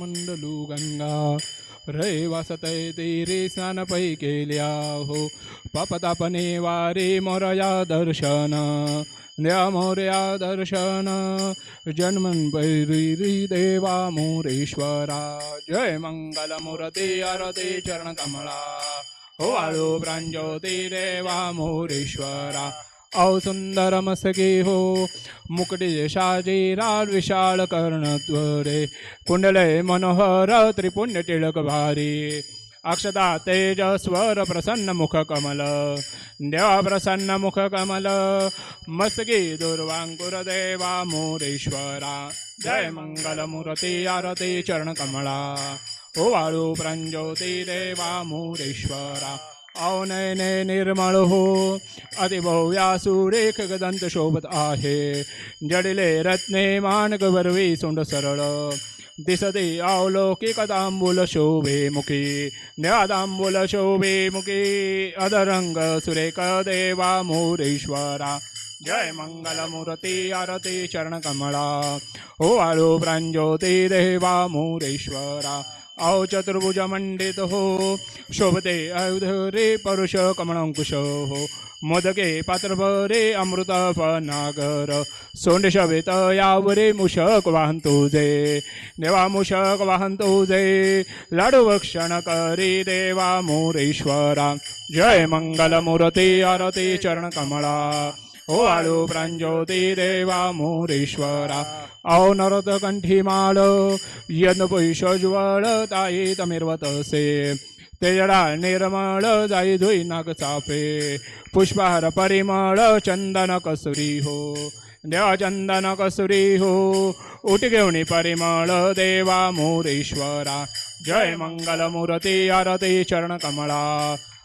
मंडलू गंगा। रे वासतय तेरे स्नान पै केल्या हो। पापतापने वारे मोरया दर्शन। द्या मोर्या दर्शन। जन्मन पैरी देवा मोरेश्वरा। जय मंगल मुरते अरते चरण कमळा हो आळू प्रांजोती देवा मोरेश्वरा। औ सुंदर मसके हो। मुकटे शाजी राल विशाल कर्णत्वरे कुंडले मनोहर त्रिपुण्य टिळक भारी। अक्षता तेजस्वर प्रसन्न मुख कमल। देवा प्रसन्न मुख कमल। मस्की दुर्वांकुर देवा मोरेश्वरा। जय मंगल मूर्ती आरती चरण कमला। ओ वाळू प्रंज्योती देवा मोरेश्वरा। औ निर्मळ हो। अतिभव्या सुरेख गदंत शोभत आहे। जडिले रत्ने मानक वरवी सोंड सरळ। दिसते अवलौकिक दांबूल शोभे मुखी। न्यादांबूल शोभे मुखी। अधरंग सुरेख देवा मोरेश्वरा। जय मंगलमूर्ती आरती चरण कमळा हो आळू प्रांज्योती देवा मोरेश्वरा। औ चतुर्भुज मंडित हो। शोभते आयुध रे परुष कमळंकुश हो। मोदके पात्रभरे अमृत नागर सोंड शवेत यावरे मुषक वाहंतो जे। देवा मुषक वाहंतो जे। लाडू भक्षण करी देवा मोरेश्वरा। जय मंगल मूर्ती आरती चरण कमळा हो आळू प्रांज्योती देवा मोरेश्वरा औ नरत कंठी माळ यज्ञ पैशज्वळ ताई तमिर्वतसे तेजडा निर्मळ जाई धुई नाग चापे। पुष्पहार परिमळ चंदन कसुरी हो देवा चंदन कसुरी हो उठ घेऊन परिमळ देवा मोरेश्वरा जय मंगल मूर्ती आरती चरण कमळा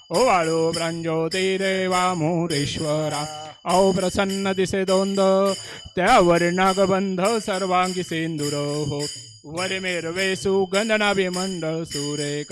ओ वाळू रे देवा मोरेश्वरा. औ प्रसन्न दिसे दोंद त्यावर नागबंध सर्वांगी सेंदुर हो वरिमेरवे सुगंधनाभि मंडळ सुरेख।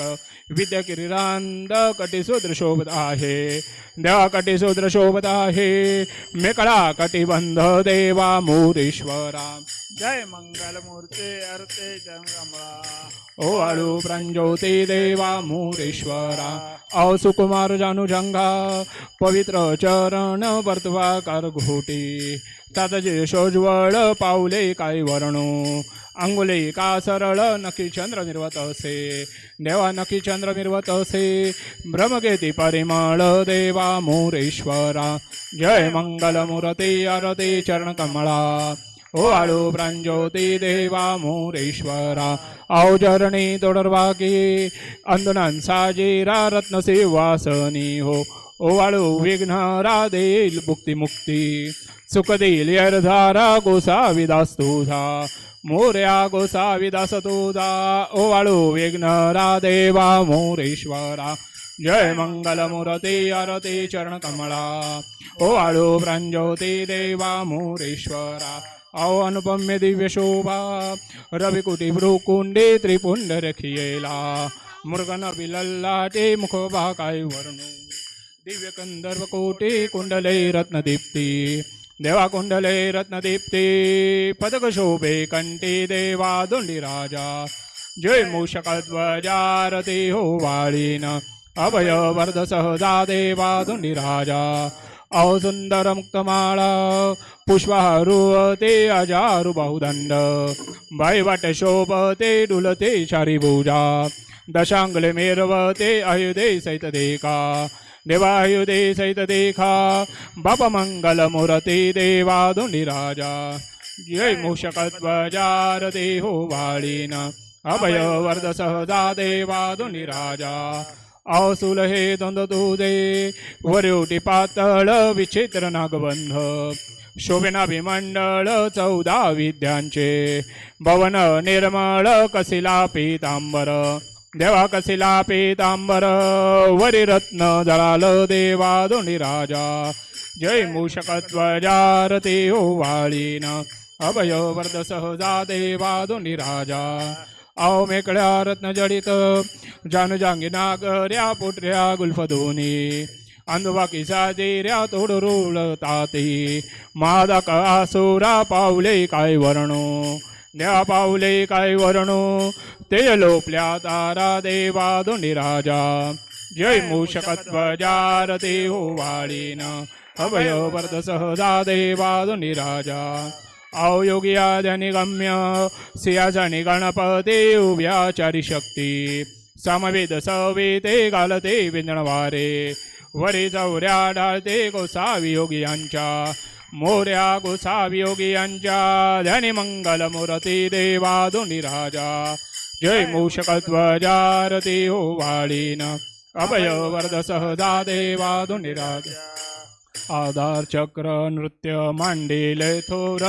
विद्य किरीरांद कटिसूत्र शोभत आहे। देवा कटिसूत्र शोभत आहे। मेकळा कटिबंध देवा मोरेश्वरा। जय मंगल मूर्ते अर्ते जंगमळा ओ आळू प्रांज्योती देवा मोरेश्वरा। औ सुकुमार जानू जंगा पवित्र चरण वर्तवाकार घोटी। तातजे शोज्वळ पाऊले काय वर्णो। अंगुली का सरळ नकी चंद्र निर्वत असे. देवा नकी चंद्र निर्वत असे. ब्रह्मगेती परिमळ देवा मोरेश्वरा. जय मंगल मुरती आरती चरण कमळा. ओ आळू प्रांज्योती देवा मोरेश्वरा. औजरणी चरणी अंदनान साजीरा रत्न वासनी हो. ओ आळू विघ्नरा देईल मुक्ती मुक्ती सुख देईल यरधारा गोसाविदास तुझा मोर्या गोसाविदास तुझा ओ वाळू विघ्नरा देवा मोरेश्वरा। जय मंगल मूर्ती आरती चरण कमळा ओ वाळू प्रांज्योती देवा मोरेश्वरा। आओ अनुपम्य दिव्य शोभा रविकुटी भ्रुकुंडे त्रिपुंड रखियेला। मृगन बिलल्लाटे मुख काय वर्णू। दिव्य कंदर्व कोटे कुंडले रत्नदीप्ती। देवाकुंडले रत्नदीप्ती पदक शोभे कंठी देवा दोंडी राजा जय मूषकध्वजारती हो वाळीन अभय वर्ध सहजा देवा दोंडी राजा. औ सुंदर मुक्तमाळा पुष्पहारू ते बहुदंड बाईवाट शोभते डुलते चारी दशांगले मेरवते अयुधे सैत देखा देवायुधे सहित देखा बाप मंगल मूर्ती देवा राजा जय मूषकध्वजार देहो वाळीन अभय वरद सहजा देवा राजा अवसुल हे दंद तुझे वरिवटी पातळ विचित्र नागबंध। शोभनाभिमंडळ चौदा विद्यांचे। भवन निर्मळ कसिला पीतांबर। देवा कसिला पीतांबर वरी रत्न जळाल देवा दोन्ही राजा. जय मूषकध्वजारती हो वाळीन अभय वर्ध सहजा देवा दोन्ही राजा. आओ मेकळ्या रत्न जडित जान जांगिना नागऱ्या पुटऱ्या गुल्फ दोन्ही अंधवाकी साजेऱ्या तोड रोळ ताते मादक आसुरा पावले काय वर्णो? देवा पावले काय वर्णू ते लोपल्या तारा देवादुनी राजा. जय मूषकध्वजारते हो वाळीन. अभय वरद सहजा देवादुनी राजा. अवयोगी आद्यानि गम्य सियाजानी गणपती उभ्याचारी शक्ती समवेद सवेते घालते विंजणवारे वरी चौऱ्या डाळते गोसावी योगी यांच्या मोऱ्या गोसावी योगी यांच्या ध्यानी मंगल मूर्ती देवादुनी राजा। जय मूषकध्वजारती हो वाळीन। अभय वरद सहजा देवादुनी राजा। आधार चक्र नृत्य मांडिले थोर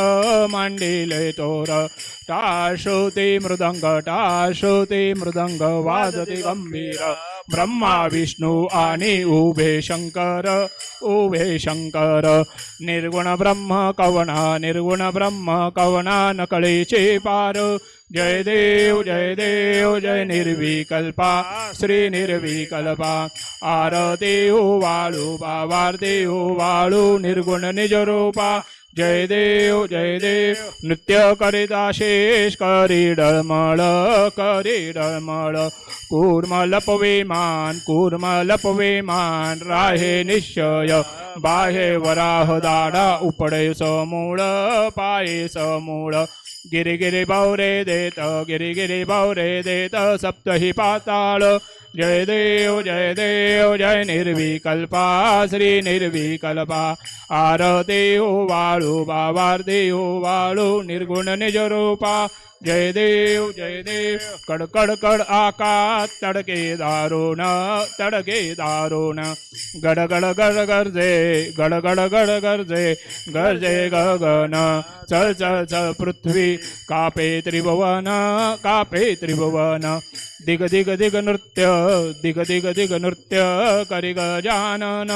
मांडिले थोर। टाश्रुती मृदंग टाश्रुती मृदंग वाजते गंभीर। ब्रह्मा विष्णू आणि उभे शंकर उभे शंकर. निर्गुण ब्रह्म कवना निर्गुण ब्रह्म कवना नकळेचे पार. जय देव जय देव जय निर्विकल्पा श्री निर्विकल्पा. हो, देव वाळू बावारती वाळू निर्गुण निज रूपा जय देव जय देव नृत्य करिता शेष करी डळमळ करी डळमळ कूर्म लपवे मान कूर्म लपवे मान राहे निश्चय. बाहे वराह दाडा उपडे समूळ पाये समूळ. गिरिगिरी गिरी बावरे देत गिरिगिरी गिरी बावरे देत सप्तही पाताळ जय देव जय देव जय निर्विकल्पा श्री निर्विकल्पा। आरती हो वाळू बावारती हो वाळू निर्गुण निज रूपा जय देव जय देव कडकड कड आकाश तडके दारुण तडके दारुण. गडगड गड गरजे गडगड गड गरजे गरजे गगन. चल चल चल पृथ्वी कापे त्रिभुवन कापे त्रिभुवन. दिग दिग दिग नृत्य दिग दिग दिग नृत्य करि गजानन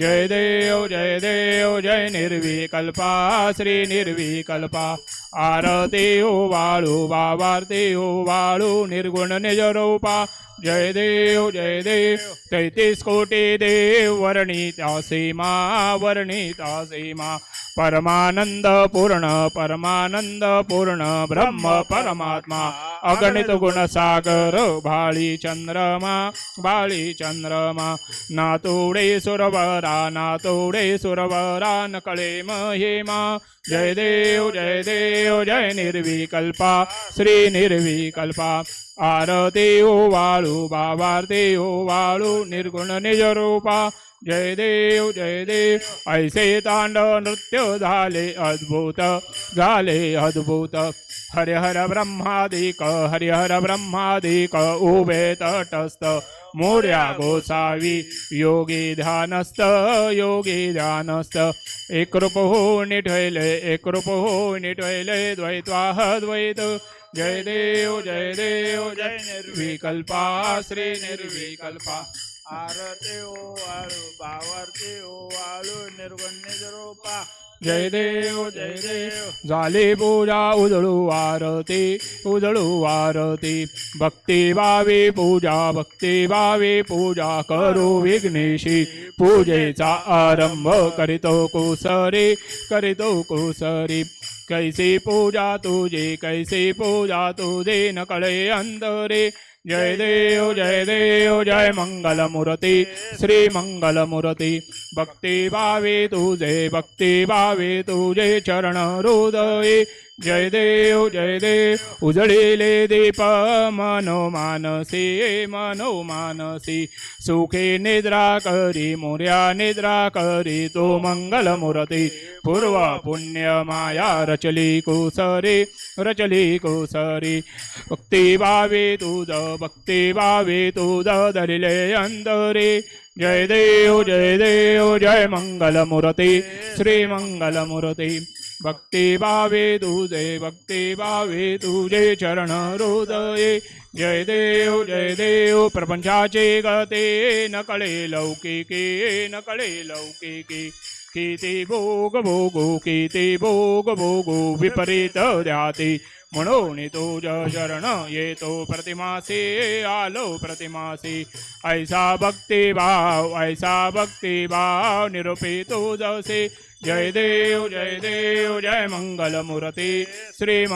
जय देव जय देव जय निर्विकल्पा श्री निर्विकल्पा। आरती हो वाळू बावारती हो वाळू निर्गुण निज रूपा जय देव जय देव तैतीस कोटी देव वर्णिता सीमा वर्णिता सीमा। परमानंद पूर्ण परमानंद पूर्ण ब्रह्म परमात्मा। अगणित गुण सागर भाळी चंद्रमा बाळी चंद्रमा। नातोडे सुरवरा नातोडे सुरवरा कळे हेमा। जय देव जय देव जय निर्विकल्पा श्री निर्विकल्पा। आरती ओ वाळू बाबारती ओ हो वाळू निर्गुण निज रूपा जय देव जय देव ऐसे तांडव नृत्य झाले अद्भुत झाले अद्भुत। हरिहर ब्रह्मादिक हरिहर ब्रह्मादिक उभे तटस्थ। मोर्या गोसावी योगी ध्यानस्थ योगी ध्यानस्थ। एक रूप हो निठवले एक रूप हो निठवले द्वैत्वाह द्वैत। जय देव जय देव जय निर्विकल्पा श्री निर्विकल्पा। आरते ओ आळू बावरती ओ आळू निर्वण्य रूपा जय देव जय देव. झाली पूजा उजळू आरती उजळू आरती. भक्ती भावी पूजा भक्ती भावी पूजा करू विघ्नेशी. पूजेचा आरंभ करीतो कुसरी करीतो कुसरी. कैसी पूजा तुझी कैसी पूजा तुझे नकळे अंतरे जय देव जय देव जय मंगल मूर्ती श्री मंगल मूर्ती भक्ती भावे तुझे भक्ती भावे तुझे चरण हृदये। जय देव जय देव उजळीले दीप मनो मानसी मनो मानसी. सुखे निद्रा करी मोर्या निद्रा करी तो मंगल मूर्ती. पूर्व पुण्य माया रचली कुसरी रचली कुसरी. भक्ती भावे तुझ भक्ती भावे तुझ धरिले अंदरी. जय देव जय देव जय मंगल मूर्ती श्री मंगल मूर्ती. भक्ती भावे तुझे भक्ती भावे तुझे चरण हृदये। जय देव जय देव प्रपंचाचे गते न कळे लौकिके न कळे लौकिके। किती भोग भोगो किती भोग भोगो विपरीत द्याती म्हणून तुझ शरण येतो प्रतिमासी आलो प्रतिमासी. ऐसा भक्ती भाव ऐसा भक्ती भाव निरूपी तुझसे जय देव जय देव जय मंगलमूर्ती श्री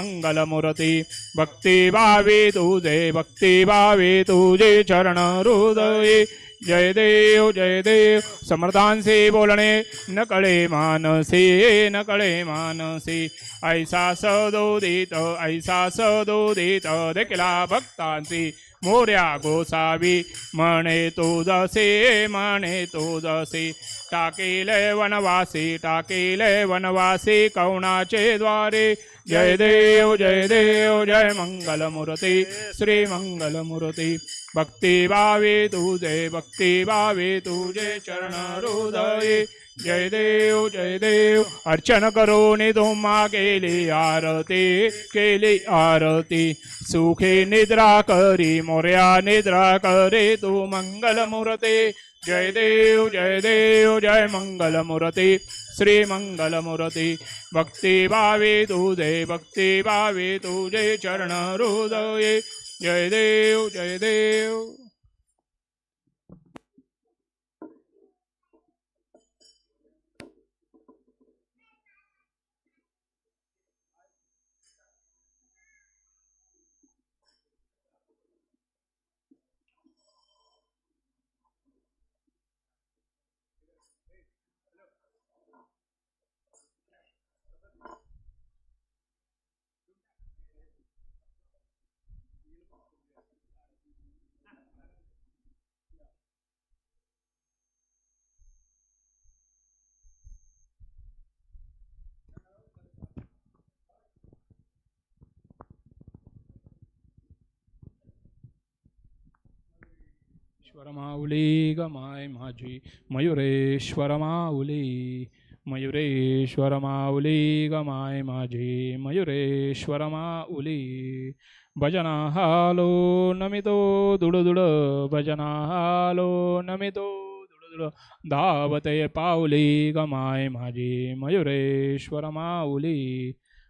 भक्ती भावी तुझे भक्ती भावे तुझे चरण हृदये. जय देव जय देव समर्थांशी बोलणे न कळे मानसी न कळे मानसे। ऐसा सदोदित ऐसा सदोदित देखिला भक्तांची मोर्या गोसावी म्हणे तो जसे म्हणे तो जसे। टाकेले वनवासी टाकेले वनवासी कवणाचे द्वारे। जय देव जय देव जय मंगलमूर्ती श्री मंगलमूर्ती। भक्ती भावे तुझे भक्ती भावे तुझे चरण हृदये जय देव जय देव अर्चन करून तुम्हा केली आरती केली आरती। सुखी निद्रा करी मोर्या निद्रा करे तू मुरते। जय देव जय देव जय मंगलमूर्ती श्री मंगलमूर्ती भक्ती भावे तुझे भक्ती भावे तुझे चरण हृदये जय देव जय देव ईश्वर माऊली गमाय माझी मयुरेश्वर माऊली मयुरेश्वर माऊली गमाय माझी मयुरेश्वर माऊली भजना हालो नमितो दुडदुड भजना हालो नमितो दुडदुड धावते पाऊली गमाय माझी मयुरेश्वर माऊली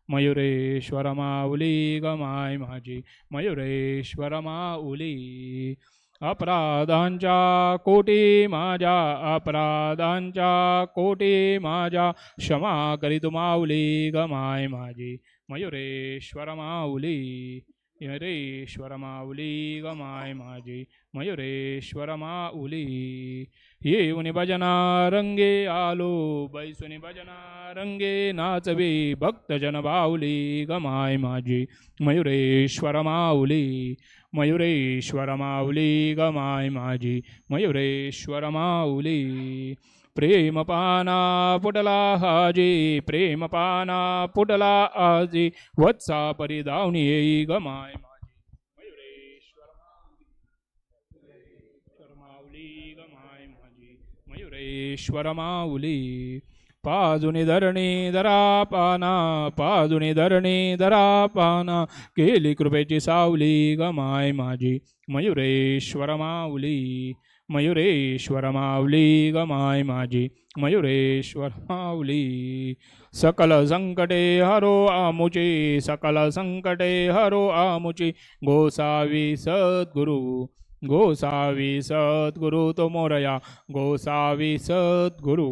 मयुरेश्वर माऊली गमाय माझी मयुरेश्वर माऊली अपराधांच्या कोटी माझ्या अपराधांच्या कोटी माझ्या. क्षमा करीत माऊली गमाय माझी मयुरेश्वर माऊली. मयुरेश्वर माऊली गमाय माझी मयुरेश्वर माऊली येऊन भजना रंगे आलो बैसुनी भजना रंगे नाचवे भक्तजन बाऊली गमाय माझी मयुरेश्वर माऊली मयुरेश्वर माऊली गमाय माझी मयुरेश्वर माऊली प्रेमपाना पुटला हाजी प्रेमपाना पुटला आजी वत्सा परिदावणी येई गमाय माझी मयुरेश्वर माऊली पाजुनी माझी मयुरेश्वर माऊली। पाजुनी धरणी दरापाना पाजुनी धरणी दरापाना केली कृपेची सावली गमाय माझी मयुरेश्वर माऊली। मयुरेश्वर मावली गमाय माझी. मयुरेश्वर मावली सकल संकटे हरो आमुची सकल संकटे हरो आमुची. गोसावी सद्गुरु गोसावी सद्गुरु तो मोरया. गोसावी सद्गुरु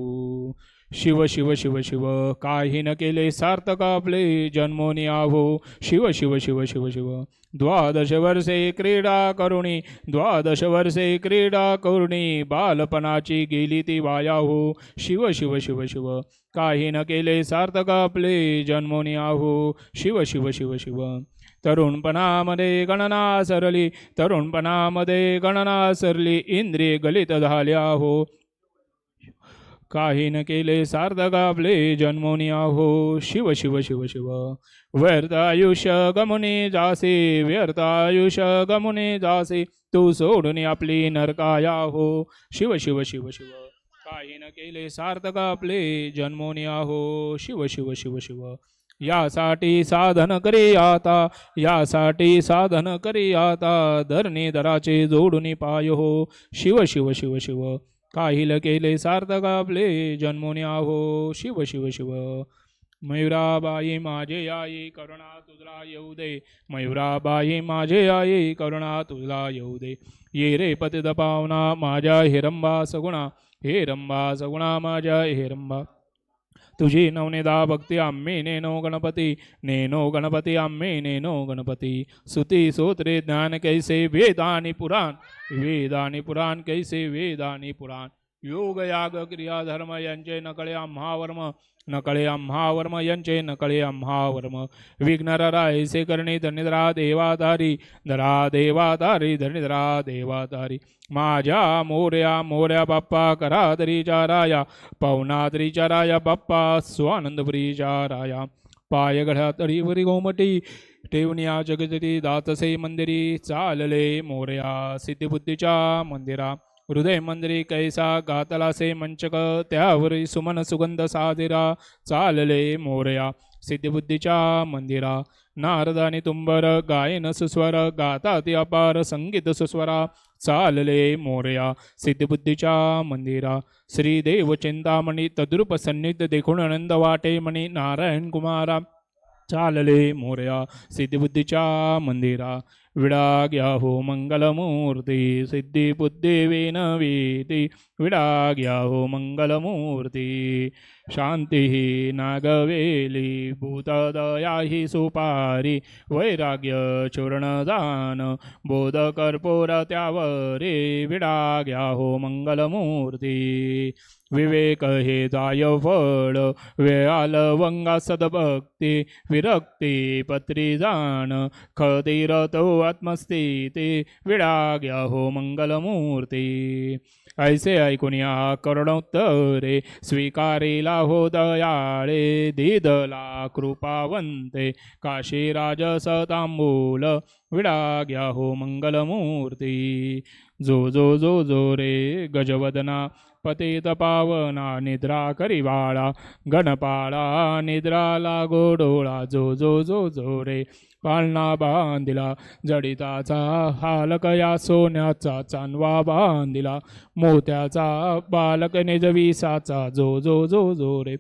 शिव शिव शिव शिव काही न केले सार्थक आपले जन्मोनी आहो शिव शिव शिव शिव शिव द्वादश वर्षे क्रीडा करुणी द्वादश वर्षे क्रीडा करुणी बालपणाची गेली ती वाया हो शिव शिव शिव शिव काही न केले सार्थक आपले जन्मोनी आहो शिव शिव शिव शिव तरुणपणामध्ये गणना सरली तरुणपणामध्ये गणना सरली इंद्रिय गलित झाल्या हो काही न केले सार्थक आपले जन्मोनी आहो शिव शिव शिव शिव. व्यर्थ आयुष्य गमुने जासे व्यर्थ आयुष्य गमुने जासे. तू सोडून आपली नरकाया हो शिव शिव शिव शिव. काही न केले सार्थक आपले जन्मोनी आहो शिव शिव शिव शिव. यासाठी साधन करे आता यासाठी साधन करे आता. धरणे दराचे जोडून पाय हो शिव शिव शिव शिव. काहील केले सार्थक आपले जन्मोनी आहो शिव शिव शिव. मयुराबाई माझे आई करुणा तुझला येऊ दे. मयुराबाई माझे आई करुणा तुझला येऊ दे. ये रे पतित पावना माझ्या हिरंबा सगुणा हे रंबा सगुणा माझ्या हिरंबा तुझी नवनिदा भक्ती आम्ही नेनो गणपती नेनो गणपती आम्ही नेनो गणपती. सुती सूत्रे ज्ञान कैसे वेदानी पुराण वेदानी पुराण कैसे वेदानी पुराण. योग याग क्रिया धर्म यांचे नकळे अम्हावर्म नकळे अम्हावर्म यांचे नकळे अम्हावर्म विघ्नरा ऐसे करणे धनिद्रा देवाधारी धरा देवाधारी धनिद्रा देवाधारी. माझ्या मोर्या मोर्या बाप्पा करादरीच्या राया पवनादरीच्या राया बाप्पा स्वानंदपुरीच्या राया पाय तरी वरी गोमटी ठेवण्या जगजरी दातसे मंदिरी चालले मोर्या सिद्धिबुद्धीच्या मंदिरा. हृदय मंदिरी कैसा गातलासे मंचक त्यावरी सुमन सुगंध सादिरा चालले मोरया सिद्धिबुद्धीच्या मंदिरा. नारदानी तुंबर गायन सुस्वर गाता ती अपार संगीत सुस्वरा चालले मोरया सिद्धबुद्धीच्या मंदिरा. श्रीदेव चिंतामणी तद्रुप सन्निध देखून आनंद वाटे मणी नारायण कुमारा चालले मोरया सिद्धबुद्धीच्या मंदिरा. विडा घ्या हो विडाग्याहो सिद्धिबुद्धी शान्तिः विडा घ्या हो मंगलमूर्ती शांती नागवेली भूतदया ही सुपारी वैराग्य चूर्णदान बोध कर्पूर त्यावरे विडा घ्या हो विवेक हे जाय फळ वेळाल वंगा सदभक्ती विरक्ती पत्री जाण खतीर तो आत्मस्थिती विडा घ्या हो मंगलमूर्ती। ऐसे ऐकून या करुणोत्तरे स्वीकारिला हो दयाळे दिदला कृपावंते. काशीराज सतांबूल विडा घ्या हो मंगलमूर्ती. जो जो जो जो रे गजवदना पतित पावना निद्रा करिवाळा गणपाळा निद्रा लागो डोळा जो जो जो जो रे पाळणा बांधिला जडिताचा हालक या सोन्याचा चांदवा बांधिला मोत्याचा बालक निजविसाचा जो जो जो जो रे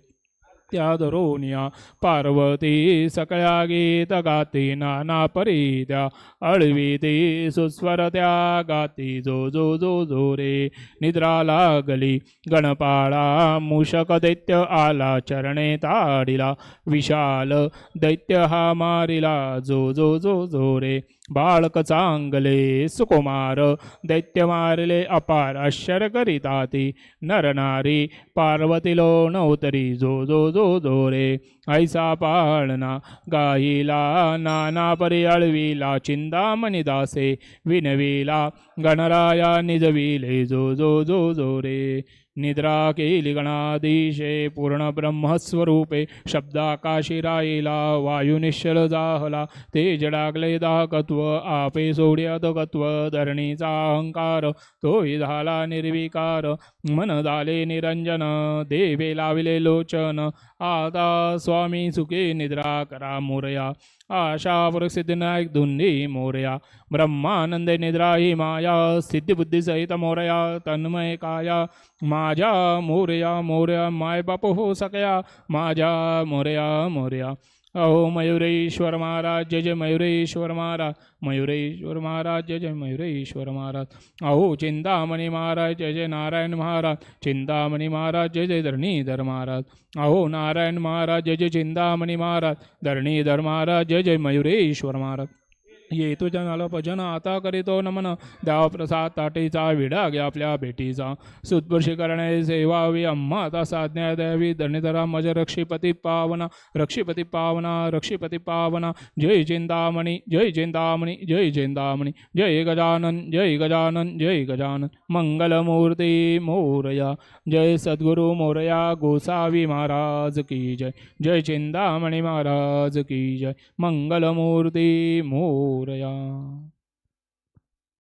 त्या दरोनिया पार्वती सकळ्या गीत गाती नाना परीत्या अळवी ती सुस्वर त्या गाती जो जो जो जो रे निद्रा लागली गणपाळा मूषक दैत्य आला चरणे ताडिला विशाल दैत्य हा मारिला जो जो जो जो रे बाळक चांगले सुकुमार दैत्य मारले अपार आश्चर्य करिताती नरनारी पार्वतीलो नवतरी जो जो जो दोरे ऐसा पाळणा गाईला नाना परी चिंदामणी चिंतामणी दासे विनविला गणराया निजविले जो जो जो जो रे निद्रा केली गणाधीशे पूर्ण ब्रह्मस्वरूपे शब्दाकाशी राहिला वायू जाहला ते जडागले दाहकत्व आपे सोड्यात गत्व धरणीचा अहंकार तोही झाला निर्विकार मन झाले निरंजन देवे लाविले लोचन आता स्वामी सुखे निद्रा करा मोरया। आशा प्रसिद्धनायक धुंदी मोरया ब्रह्मानंद निद्रा ही माया सिद्धिबुद्धी सहित मोरया तन्मय काया माझ्या मोरया मोरया माय बाप हो सकया माझ्या मोरया मोरया। अहो मयुरेश्वर महाराज जय जय मयुरेश्वर महाराज मयुरेश्वर महाराज जय जय मयुरेश्वर महाराज. अहो चिंतामणी महाराज जय जय नारायण महाराज चिंतामणी महाराज जय जय धरणीधर महाराज. अहो नारायण महाराज जय जय चिंतामणी महाराज धरणीधर महाराज जय जय मयुरेश्वर महाराज. ये तुझ्या भजन आता करीतो नमन. देवप्रसाद प्रसाद ताटीचा विडा घ्या आपल्या भेटीचा. सुदपुरुषी करणे सेवावी. अम्मा आता साज्ञा द्यावी धरणीधरा मज रक्षीपती पावना. रक्षीपती पावना रक्षीपती पावना. जय चिंतामणी जय चिंतामणी जय चिंतामणी. जय गजानन जय गजानन जय गजानन. मंगलमूर्ती मोरया. जय सद्गुरु मोरया. गोसावी महाराज की जय. जय चिंदामणी महाराज की जय. मंगलमूर्ती मोर मोरया